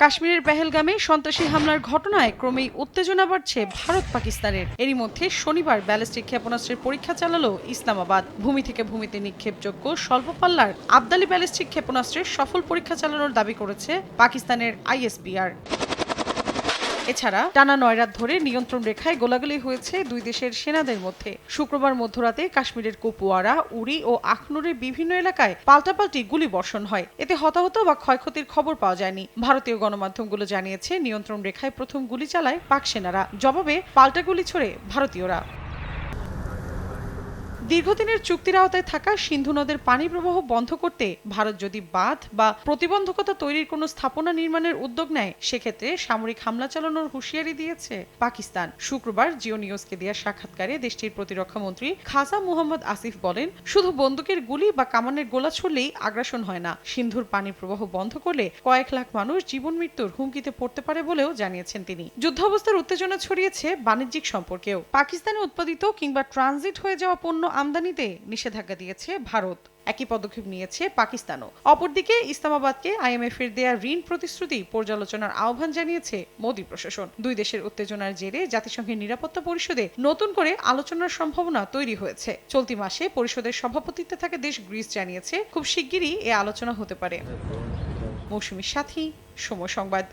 কাশ্মীরের পেহেলগামে সন্ত্রাসী হামলার ঘটনায় ক্রমেই উত্তেজনা বাড়ছে ভারত পাকিস্তানের। এরই মধ্যে শনিবার ব্যালিস্টিক ক্ষেপণাস্ত্রের পরীক্ষা চালালো ইসলামাবাদ। ভূমি থেকে ভূমিতে নিক্ষেপযোগ্য স্বল্প পাল্লার আবদালি ব্যালিস্টিক ক্ষেপণাস্ত্রের সফল পরীক্ষা চালানোর দাবি করেছে পাকিস্তানের আইএসপিআর এছাড়া টানা নয় রাত ধরে নিয়ন্ত্রণ রেখায় গোলাগুলি হয়েছে দুই দেশের সেনাদের মধ্যে। শুক্রবার মধ্যরাতে কাশ্মীরের কুপওয়ারা উড়ি ও আখনুরের বিভিন্ন এলাকায় পাল্টাপাল্টি গুলি বর্ষণ হয়। এতে হতাহত বা ক্ষয়ক্ষতির খবর পাওয়া যায়নি। ভারতীয় গণমাধ্যমগুলো জানিয়েছে, নিয়ন্ত্রণ রেখায় প্রথম গুলি চালায় পাক সেনারা। জবাবে পাল্টা গুলি ছড়ে ভারতীয়রা। দীর্ঘদিনের চুক্তির আওতায় থাকা সিন্ধু নদের পানি প্রবাহ বন্ধ করতে ভারত যদি বাঁধ বা প্রতিবন্ধকতা তৈরির কোনো স্থাপনা নির্মাণের উদ্যোগ নেয়, সেক্ষেত্রে সামরিক হামলা চালানোর হুঁশিয়ারি দিয়েছে পাকিস্তান। শুক্রবার জিও নিউজকে দেওয়া সাক্ষাৎকারে দেশটির প্রতিরক্ষা মন্ত্রী খাজা মুহাম্মদ আসিফ বলেন, শুধু বন্দুকের গুলি বা কামানের গোলা ছুড়লেই আগ্রাসন হয় না। সিন্ধুর পানি প্রবাহ বন্ধ করলে কয়েক লাখ মানুষ জীবন মৃত্যুর হুমকিতে পড়তে পারে বলেও জানিয়েছেন তিনি। যুদ্ধাবস্থার উত্তেজনা ছড়িয়েছে বাণিজ্যিক সম্পর্কেও। পাকিস্তানে উৎপাদিত কিংবা ট্রানজিট হয়ে যাওয়া পণ্য আমদানিতে নিষেধাজ্ঞা দিয়েছে ভারত। একই পদক্ষেপ নিয়েছে পাকিস্তানও। অপরদিকে ইসলামাবাদকে আইএমএফ এর দেয়া ঋণ প্রতিশ্রুতি পর্যালোচনার আহ্বান জানিয়েছে মোদী প্রশাসন। দুই দেশের উত্তেজনার জেরে জাতিসংঘের নিরাপত্তা পরিষদে নতুন করে আলোচনার সম্ভাবনা তৈরি হয়েছে। চলতি মাসে পরিষদের সভাপতিত্বে থাকা দেশ গ্রিস জানিয়েছে, খুব শিগগিরই এ আলোচনা হতে পারে। মৌসুমীর সাথী, সময় সংবাদ।